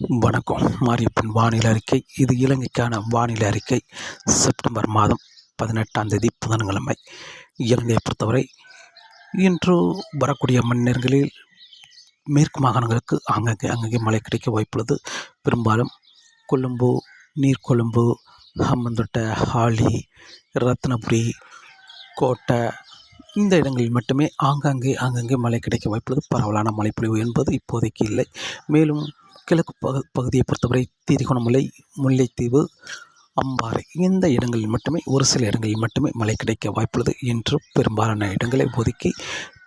வணக்கம். மாரியப்பன் வானிலை அறிக்கை. இது இலங்கைக்கான வானிலை அறிக்கை. செப்டம்பர் மாதம் பதினெட்டாம் தேதி புதன்கிழமை. இலங்கையை பொறுத்தவரை இன்று வரக்கூடிய மணி நேரங்களில் மேற்கு மாகாணங்களுக்கு அங்கங்கே அங்கங்கே மழை கிடைக்க வாய்ப்புள்ளது. பெரும்பாலும் கொழும்பு நீர்கொழும்பு ஹம்மந்தொட்டை ஹாலி ரத்னபுரி கோட்டை இந்த இடங்களில் மட்டுமே ஆங்காங்கே ஆங்காங்கே மழை கிடைக்க வாய்ப்புள்ளது. பரவலான மழைப்பொழிவு என்பது இப்போதைக்கு இல்லை. மேலும் கிழக்கு பகு பகுதியை பொறுத்தவரை திரிகோணமலை முல்லைத்தீவு அம்பாறை. இந்த இடங்களில் மட்டுமே ஒரு சில இடங்களில் மட்டுமே மழை கிடைக்க வாய்ப்புள்ளது என்று பெரும்பாலான இடங்களை ஒதுக்கி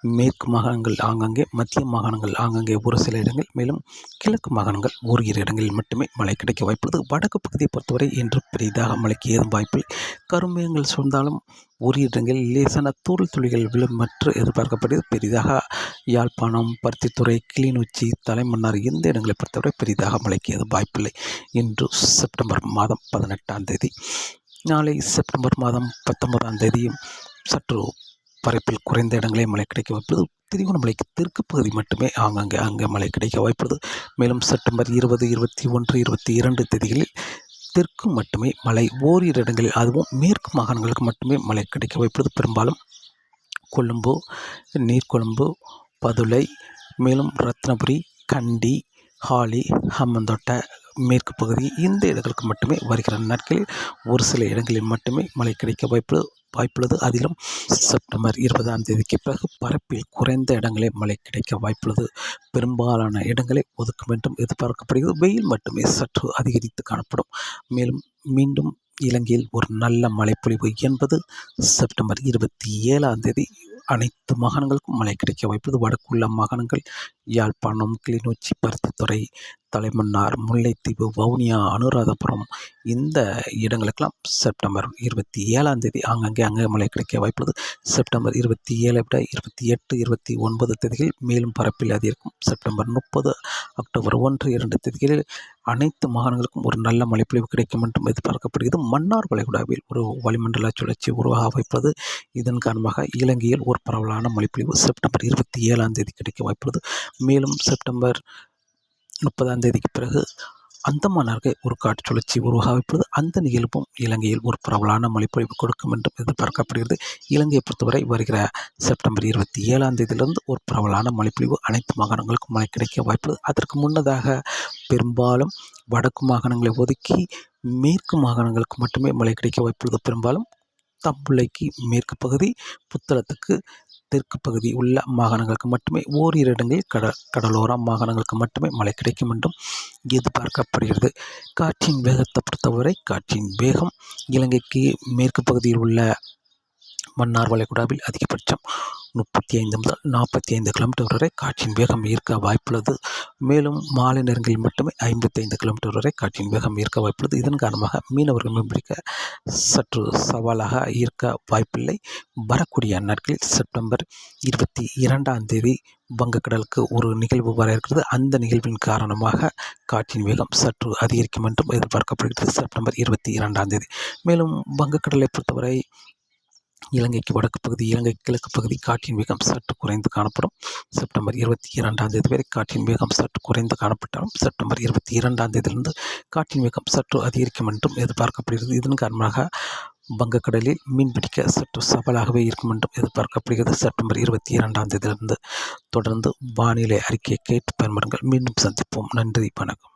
மேற்கு மாகாணங்கள் ஆங்காங்கே மத்திய மாகாணங்கள் ஆங்காங்கே ஒரு சில இடங்கள் மேலும் கிழக்கு மாகாணங்கள் ஓரிரு இடங்களில் மட்டுமே மழை கிடைக்க வாய்ப்புள்ளது. வடக்கு பகுதியை பொறுத்தவரை இன்று பெரிதாக மழைக்கு ஏதும் வாய்ப்பில்லை கருமேகங்கள் சூழ்ந்தாலும் ஒரு இடங்களில் லேசான தூள் துளிகள் விழும் மற்றும் எதிர்பார்க்கப்படுகிறது. பெரிதாக யாழ்ப்பாணம் பருத்தித்துறை கிளிநொச்சி தலைமன்னார் இந்த இடங்களை பொறுத்தவரை பெரிதாக மழைக்கு ஏதும் வாய்ப்பில்லை. இன்று செப்டம்பர் மாதம் பதினெட்டாம் தேதி நாளை செப்டம்பர் மாதம் பத்தொன்பதாம் தேதியும் சற்று பரப்பில் குறைந்த இடங்களே மழை கிடைக்க வாய்ப்புள்ளது. திருவண்ணாமலைக்கு தெற்கு பகுதி மட்டுமே ஆங்காங்கே அங்கே மழை கிடைக்க வாய்ப்புள்ளது. மேலும் செப்டம்பர் இருபது இருபத்தி ஒன்று இருபத்தி இரண்டு தேதிகளில் தெற்கு மட்டுமே மழை. ஓரிரு இடங்களில் அதுவும் மேற்கு மாகாணங்களுக்கு மட்டுமே மழை கிடைக்க வாய்ப்புள்ளது. பெரும்பாலும் கொழும்பு நீர்கொழும்பு பதுளை மேலும் ரத்னபுரி கண்டி ஹாலி ஹம்மந்தோட்டை மேற்கு பகுதி இந்த இடங்களுக்கு மட்டுமே வருகிற நாட்களில் ஒரு சில இடங்களில் மட்டுமே மழை கிடைக்க வாய்ப்பு வாய்ப்புள்ளது. அதிலும் செப்டம்பர் இருபதாம் தேதிக்கு பிறகு பரப்பில் குறைந்த இடங்களே மழை கிடைக்க வாய்ப்புள்ளது. பெரும்பாலான இடங்களை ஒதுக்கும் என்றும் எதிர்பார்க்கப்படுகிறது. வெயில் மட்டுமே சற்று அதிகரித்து காணப்படும். மேலும் மீண்டும் இலங்கையில் ஒரு நல்ல மழைப்பொழிவு என்பது செப்டம்பர் இருபத்தி ஏழாம் தேதி அனைத்து மாகாணங்களுக்கும் மழை கிடைக்க வாய்ப்புள்ளது. வடக்குள்ள மாகாணங்கள் யாழ்ப்பாணம் கிளிநொச்சி பருத்தித்துறை தலைமன்னார் முல்லைத்தீவு வவுனியா அனுராதபுரம் இந்த இடங்களுக்கெல்லாம் செப்டம்பர் இருபத்தி ஏழாம் தேதி அங்கங்கே அங்கே மழை கிடைக்க வாய்ப்புள்ளது. செப்டம்பர் இருபத்தி ஏழை விட இருபத்தி எட்டு இருபத்தி ஒன்பது தேதிகளில் மேலும் பரப்பில் அதிகரிக்கும் செப்டம்பர் முப்பது அக்டோபர் ஒன்று இரண்டு தேதிகளில் அனைத்து மாகாணங்களுக்கும் ஒரு நல்ல மழைப்பொழிவு கிடைக்கும் என்றும் எதிர்பார்க்கப்படுகிறது. மன்னார் வளைகுடாவில் ஒரு வளிமண்டல சுழற்சி உருவாக வைப்பது இதன் காரணமாக இலங்கையில் ஒரு பரவலான மழைப்பொழிவு செப்டம்பர் இருபத்தி ஏழாம் தேதி கிடைக்க வாய்ப்புள்ளது. மேலும் செப்டம்பர் முப்பதாம் தேதிக்கு பிறகு அந்தமான் அருகே ஒரு காற்று சுழற்சி உருவாக வைப்பது அந்த நிகழ்வும் இலங்கையில் ஒரு பிரபலான மழைப்பொழிவு கொடுக்கும் என்றும் எதிர்பார்க்கப்படுகிறது. இலங்கையை பொறுத்தவரை வருகிற செப்டம்பர் இருபத்தி ஏழாம் தேதியிலிருந்து ஒரு பிரபலான மழைப்பொழிவு அனைத்து மாகாணங்களுக்கும் மழை கிடைக்க வாய்ப்பு அதற்கு முன்னதாக பெரும்பாலும் வடக்கு மாகாணங்களை ஒதுக்கி மேற்கு மாகாணங்களுக்கு மட்டுமே மழை கிடைக்க வாய்ப்புள்ளது. பெரும்பாலும் தம்புள்ளைக்கு மேற்கு பகுதி புத்தளத்துக்கு தெற்கு பகுதி உள்ள மாகாணங்களுக்கு மட்டுமே ஓரிரு இடங்களில் கட கடலோர மாகாணங்களுக்கு மட்டுமே மழை கிடைக்கும் என்றும் எதிர்பார்க்கப்படுகிறது. காற்றின் வேகத்தை பொறுத்தவரை காற்றின் வேகம் இலங்கைக்கு மேற்கு பகுதியில் உள்ள மன்னார் வளைகுடாவில் அதிகபட்சம் முப்பத்தி ஐந்து முதல் நாற்பத்தி ஐந்து கிலோமீட்டர் வரை காற்றின் வேகம் ஈர்க்க வாய்ப்புள்ளது. மேலும் மாலை நேரங்களில் மட்டுமே ஐம்பத்தி ஐந்து கிலோமீட்டர் வரை காற்றின் வேகம் ஈர்க்க வாய்ப்புள்ளது. இதன் காரணமாக மீனவர்கள் மீன்பிடிக்க சற்று சவாலாக ஈர்க்க வாய்ப்பில்லை. வரக்கூடிய நாட்களில் செப்டம்பர் இருபத்தி இரண்டாம் தேதி வங்கக்கடலுக்கு ஒரு நிகழ்வு வர இருக்கிறது. அந்த நிகழ்வின் காரணமாக காற்றின் வேகம் சற்று அதிகரிக்கும் என்றும் எதிர்பார்க்கப்படுகிறது. செப்டம்பர் இருபத்தி இரண்டாம் தேதி. மேலும் வங்கக்கடலை பொறுத்தவரை இலங்கைக்கு வடக்கு பகுதி இலங்கை கிழக்கு பகுதி காற்றின் வேகம் சற்று குறைந்து காணப்படும். செப்டம்பர் இருபத்தி இரண்டாம் தேதி வரை காற்றின் வேகம் சற்று குறைந்து காணப்பட்டாலும் செப்டம்பர் இருபத்தி இரண்டாம் தேதியிலிருந்து காற்றின் வேகம் சற்று அதிகரிக்கும் என்றும் எதிர்பார்க்கப்படுகிறது. இதன் காரணமாக வங்கக்கடலில் மீன்பிடிக்க சற்று சவாலாகவே இருக்கும் என்றும் எதிர்பார்க்கப்படுகிறது. செப்டம்பர் இருபத்தி இரண்டாம் தேதியிலிருந்து தொடர்ந்து வானிலை அறிக்கையை கேட்டு பயன்படுங்கள். மீண்டும் சந்திப்போம். நன்றி வணக்கம்.